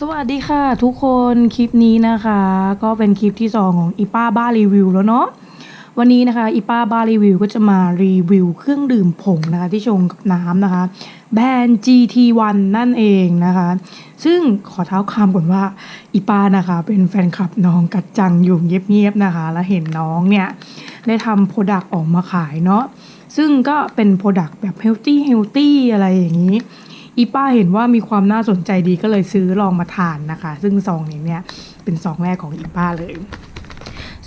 สวัสดีค่ะทุกคนคลิปนี้นะคะ ก็เป็นคลิปที่2ของอีป้าบ้ารีวิวแล้วเนาะวันนี้นะคะอีป้าบ้ารีวิวก็จะมารีวิวเครื่องดื่มผงนะคะที่ชงกับน้ำนะคะ แบรนด์ GT1 นั่นเองนะคะ ซึ่งขอเท้าความก่อนว่าอีป้านะคะเป็นแฟนคลับน้องกัดจังอยู่เงียบๆนะคะ แล้วเห็นน้องเนี่ยได้ทำโปรดักต์ออกมาขายเนาะซึ่งก็เป็นโปรดักต์แบบเฮลตี้เฮลตี้อะไรอย่างนี้ อีป้าเห็นว่ามีความน่าสนใจดีก็เลยซื้อลองมาทานนะคะ ซึ่งซองนี้เนี่ยเป็นซองแรกของอีป้าเลย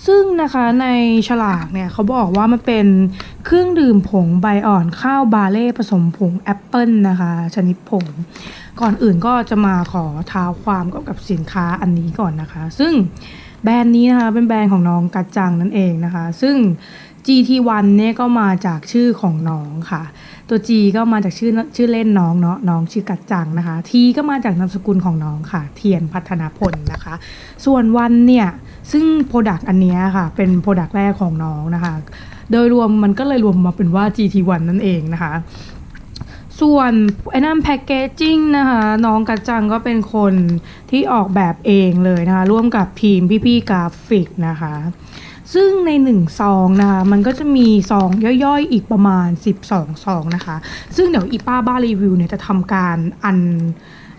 ซึ่งนะคะในฉลากเนี่ยเขาบอกว่ามันเป็นเครื่องดื่มผงใบอ่อนข้าวบาเล่ผสมผงแอปเปิลนะคะ ชนิดผง ก่อนอื่นก็จะมาขอท้าความกี่ยวกับสินค้าอันนี้ก่อนนะคะ ซึ่งแบรนด์นี้นะคะเป็นแบรนด์ของน้องกัจจังนั่นเองนะคะ ซึ่ง GT1 เนี่ยก็มาจากชื่อของน้องค่ะ ตัว G ก็มาจากชื่อชื่อเล่นน้องเนาะน้องชื่อกัจจังนะคะ T ก็มาจากนามสกุลของน้องค่ะ เทียนพัฒนาพลนะคะ ส่วนวันเนี่ยซึ่งโปรดักต์อันนี้ค่ะ เป็นโปรดักต์แรกของน้องนะคะ โดยรวมมันก็เลยรวมมาเป็นว่า GT1 นั่นเองนะคะส่วนไอ้นั่นแพคเกจจิ้งนะคะน้องกัจจังก็เป็นคนที่ออกแบบเองเลยนะคะ ร่วมกับทีมพี่ๆกราฟิกนะคะ ซึ่งในหนึ่งซองนะคะมันก็จะมีซองย่อยๆ อีกประมาณ 12ซองนะคะ ซึ่งเดี๋ยวอีป้าบ้ารีวิวเนี่ยจะทำการอัน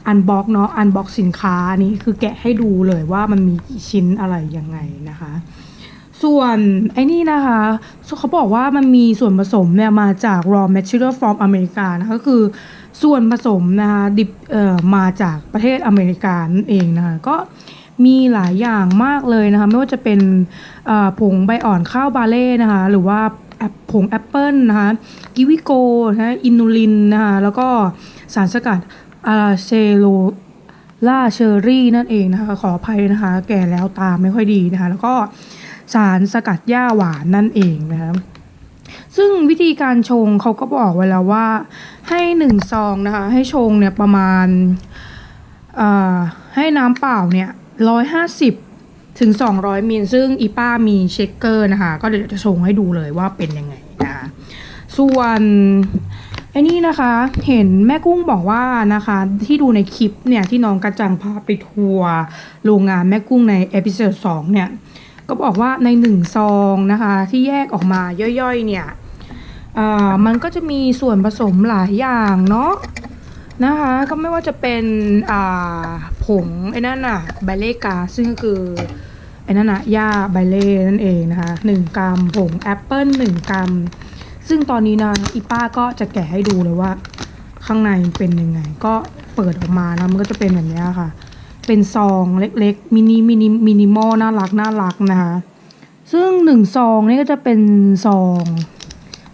อันบ็อกเนาะอันบ็อกสินค้านี้คือแกะให้ดูเลยว่ามันมีกี่ชิ้นอะไรยังไงนะคะ ส่วนไอ้นี่นะคะเขาบอกว่ามันมีส่วนผสมเนี่ยมาจาก raw material from อเมริกานะก็คือส่วนผสมนะคะดิบเอ่อมาจากประเทศอเมริกานั่นเองนะคะก็ มีหลายอย่างมากเลยนะคะ ไม่ว่าจะเป็นผงใบอ่อนข้าวบาเล่นะคะ หรือว่าผงแอปเปิลนะคะกิวิโกนะอินูลินนะคะแล้วก็สารสกัดอาเซโลล่าเชอรี่นั่นเองนะคะขออภัยนะคะ แก่แล้วตาไม่ค่อยดีนะคะ แล้วก็สารสกัดหญ้าหวานนั่นเองนะคะซึ่งวิธีการชงเขาก็บอกไว้แล้วว่าให้หนึ่งซองนะคะ ให้ชงเนี่ยประมาณให้น้ำเปล่าเนี่ย ร้อยห้าสิบถึงสองร้อยมิลซึ่งอีป้ามีเชคเกอร์นะคะ ก็เดี๋ยวจะชงให้ดูเลยว่าเป็นยังไงนะคะส่วนไอ้นี่นะคะ เห็นแม่กุ้งบอกว่านะคะ ที่ดูในคลิปเนี่ย ที่น้องกระจังพาไปทัวร์โรงงานแม่กุ้งในเอพิ o d ดสองเนี่ย ก็บอกว่าในหนึ่งซองนะคะ ที่แยกออกมาย่อยๆเนี่ยอ่อมันก็จะมีส่วนผสมหลายอย่างเนาะ นะคะก็ไม่ว่าจะเป็นผงไอ้นั่นอะไบเล่กาซึ่งก็คือไอ้นั่นอะหญ้าไบเล่นั่นเองนะคะหนึ่งกรัมผงแอปเปิลหนึ่งกรัม ซึ่งตอนนี้นะอีป้าก็จะแกะให้ดูเลยว่า ข้างในเป็นยังไง ก็เปิดออกมานะมันก็จะเป็นแบบนี้ค่ะ เป็นซองเล็กๆมินิมินิมินิมอลน่ารักน่ารักนะคะซึ่งหนึ่งซองนี่ก็จะเป็นซอง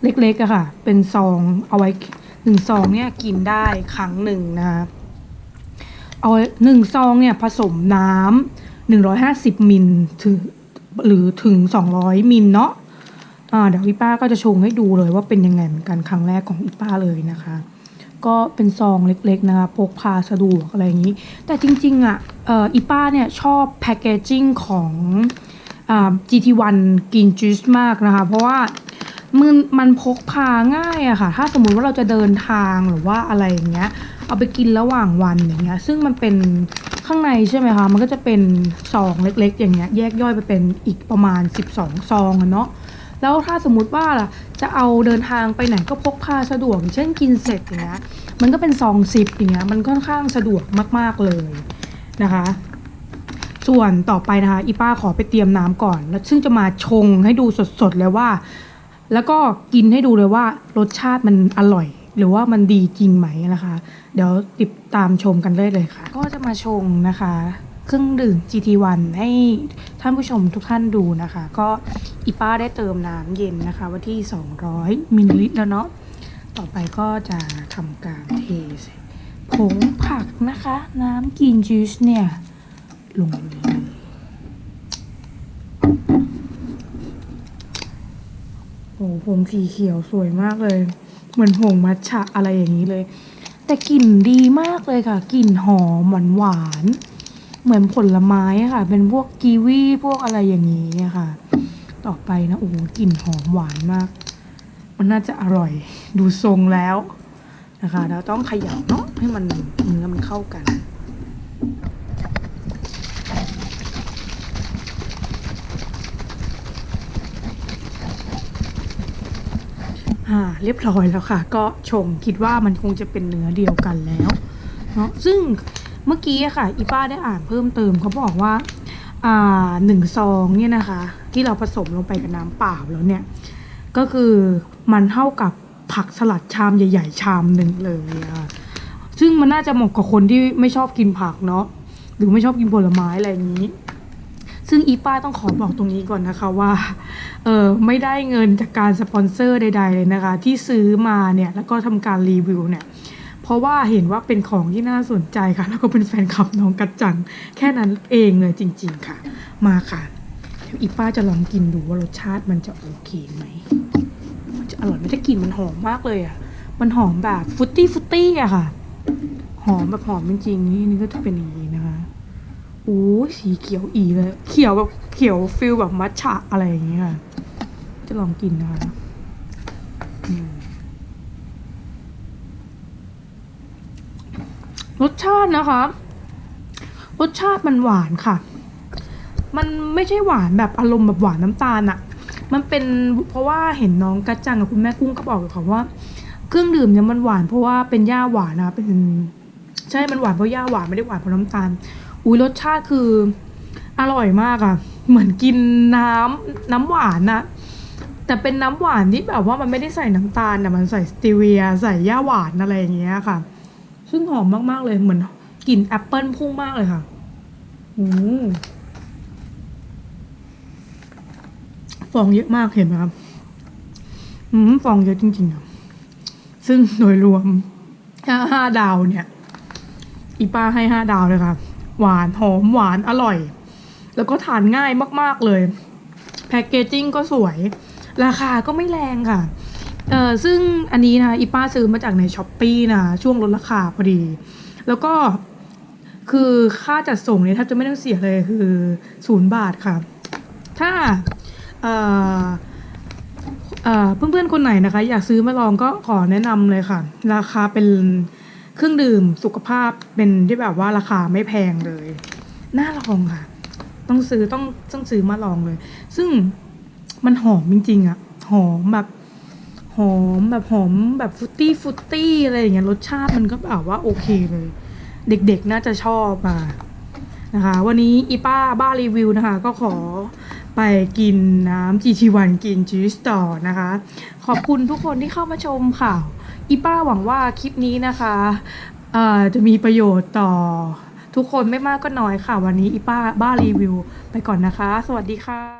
เล็กๆอะค่ะ เป็นซองเอาไว้ หนึ่งซองเนี่ยกินได้ครั้งหนึ่งนะคะเอาหนึ่งซองเนี่ยผสมน้ำหนึ่งร้อยห้าสิบมิลถึงหรือถึงสองร้อยมิลเนาะอ่าเดี๋ยวอีป้าก็จะชงให้ดูเลยว่าเป็นยังไงเหมือนกันครั้งแรกของอีป้าเลยนะคะ ก็เป็นซองเล็กๆนะคะพกพาสะดวกอะไรอย่างนี้ แต่จริงๆอะเอ่ออีป้าเนี่ยชอบแพคเกจจิ้งของอ่า GT1 กินจูสมากนะคะ เพราะว่า มันมันพกพาง่ายอะค่ะ ถ้าสมมุติว่าเราจะเดินทางหรือว่าอะไรอย่างเงี้ย เอาไปกินระหว่างวันอย่างเงี้ย ซึ่งมันเป็นข้างในใช่ไหมคะ มันก็จะเป็นซองเล็ก ๆ อย่างเงี้ย แยกย่อยไปเป็นอีกประมาณ 12 ซองอะเนาะ แล้วถ้าสมมุติว่าล่ะจะเอาเดินทางไปไหนก็พกพาสะดวก เช่นกินเสร็จอย่างเงี้ย มันก็เป็นซองซิปอย่างเงี้ย มันค่อนข้างสะดวกมากๆเลยนะคะ ส่วนต่อไปนะคะ อีป้าขอไปเตรียมน้ำก่อน แล้วซึ่งจะมาชงให้ดูสดๆเลยว่า แล้วก็กินให้ดูเลยว่ารสชาติมันอร่อย หรือว่ามันดีจริงไหมนะคะ เดี๋ยวติดตามชมกันได้เลยค่ะ ก็จะมาชงนะคะ เครื่องดื่ม GT1 ให้ท่านผู้ชมทุกท่านดูนะคะ ก็อีป้าได้เติมน้ำเย็นนะคะว่าที่ 200มิลลิลิตรแล้วเนาะต่อไปก็จะทำการเทผงผักนะคะ น้ำกินจูสเนี่ยลงเลย ผงสีเขียวสวยมากเลย เหมือนผงมัทฉะอะไรอย่างนี้เลย แต่กลิ่นดีมากเลยค่ะ กลิ่นหอมหวานหวานเหมือนผลไม้อะค่ะ เป็นพวกกีวีพวกอะไรอย่างนี้ค่ะ ต่อไปนะโอ้กลิ่นหอมหวานมาก มันน่าจะอร่อยดูทรงแล้วนะคะ เราต้องขย่าเนาะให้มันเนื้อมันเข้ากัน อ่าเรียบร้อยแล้วค่ะ ก็ชงคิดว่ามันคงจะเป็นเนื้อเดียวกันแล้วเนาะซึ่งเมื่อกี้ค่ะอีป้าได้อ่านเพิ่มเติมเขาบอกว่าอ่าหนึ่งซองเนี่ยนะคะ ที่เราผสมลงไปกับน้ำเปล่าแล้วเนี่ย ก็คือมันเท่ากับผักสลัดชามใหญ่ ๆ ชามหนึ่งเลยอะซึ่งมันน่าจะเหมาะกับคนที่ไม่ชอบกินผักเนาะหรือไม่ชอบกินผลไม้อะไรอย่างนี้ ซึ่งอีป้าต้องขอบอกตรงนี้ก่อนนะคะว่าเออไม่ได้เงินจากการสปอนเซอร์ใด ๆ เลยนะคะ ที่ซื้อมาเนี่ยแล้วก็ทำการรีวิวเนี่ยเพราะว่าเห็นว่าเป็นของที่น่าสนใจค่ะ แล้วก็เป็นแฟนคลับน้องกัจจัง แค่นั้นเองเลยจริง ๆค่ะ มาค่ะเดี๋ยวอีป้าจะลองกินดูว่ารสชาติมันจะโอเคไหมมันจะอร่อยไหมถ้ากลิ่นมันหอมมากเลยอะมันหอมแบบฟุตตี้ฟุตตี้อะค่ะ หอมแบบหอมจริงๆนี่นี่ก็จะเป็นอย่างนี้ โอ้สีเขียวอีเลย เขียวแบบเขียวฟิลแบบมัทฉะอะไรอย่างเงี้ยค่ะจะลองกินนะคะรสชาตินะคะ รสชาติมันหวานค่ะ มันไม่ใช่หวานแบบอารมณ์แบบหวานน้ำตาลอะมันเป็นเพราะว่าเห็นน้องกัจจังกับคุณแม่กุ้งก็บอกอยู่ค่ะว่า เครื่องดื่มเนี่ยมันหวานเพราะว่าเป็นหญ้าหวานนะเป็น ใช่มันหวานเพราะหญ้าหวานไม่ได้หวานเพราะน้ำตาล อุ้ยรสชาติคืออร่อยมากอะเหมือนกินน้ำน้ำหวานนะแต่เป็นน้ำหวานที่แบบว่ามันไม่ได้ใส่น้ำตาลนะมันใส่สตีเวีย ใส่หญ้าหวานอะไรอย่างเงี้ยค่ะ ซึ่งหอมมากๆเลยเหมือนกลิ่นแอปเปิลพุ่งมากเลยค่ะอืมฟองเยอะมากเห็นไหมครับอืมฟองเยอะจริงๆอะซึ่งโดยรวมห้าดาวเนี่ย อีป้าให้ห้าดาวเลยค่ะ หวานหอมหวานอร่อย แล้วก็ทานง่ายมากๆเลย แพคเกจิ้งก็สวย ราคาก็ไม่แรงค่ะเออซึ่งอันนี้นะอีป้าซื้อมาจากในช้อปปีนะช่วงลดราคาพอดี แล้วก็คือค่าจัดส่งเนี่ยถ้าจะไม่ต้องเสียเลยคือศูนย์บาทค่ะ ถ้าเออเอ่อเพื่อนๆคนไหนนะคะ อยากซื้อมาลองก็ขอแนะนำเลยค่ะ ราคาเป็น เครื่องดื่มสุขภาพเป็นที่แบบว่าราคาไม่แพงเลย น่าลองค่ะ ต้องซื้อต้องต้องซื้อมาลองเลย ซึ่งมันหอมจริงๆอะหอมแบบหอมแบบหอมแบบฟุตตี้ฟุตตี้อะไรอย่างเงี้ยรสชาติมันก็แบบว่าโอเคเลย เด็กๆน่าจะชอบอะนะคะ วันนี้อีป้าบ้ารีวิวนะคะ ก็ขอไปกินน้ำจีชีวันกินจูสต่อนะคะ ขอบคุณทุกคนที่เข้ามาชมค่ะ อีป้าหวังว่าคลิปนี้นะคะเอ่อจะมีประโยชน์ต่อทุกคนไม่มากก็น้อยค่ะ วันนี้อีป้าบ้ารีวิว ไปก่อนนะคะ สวัสดีค่ะ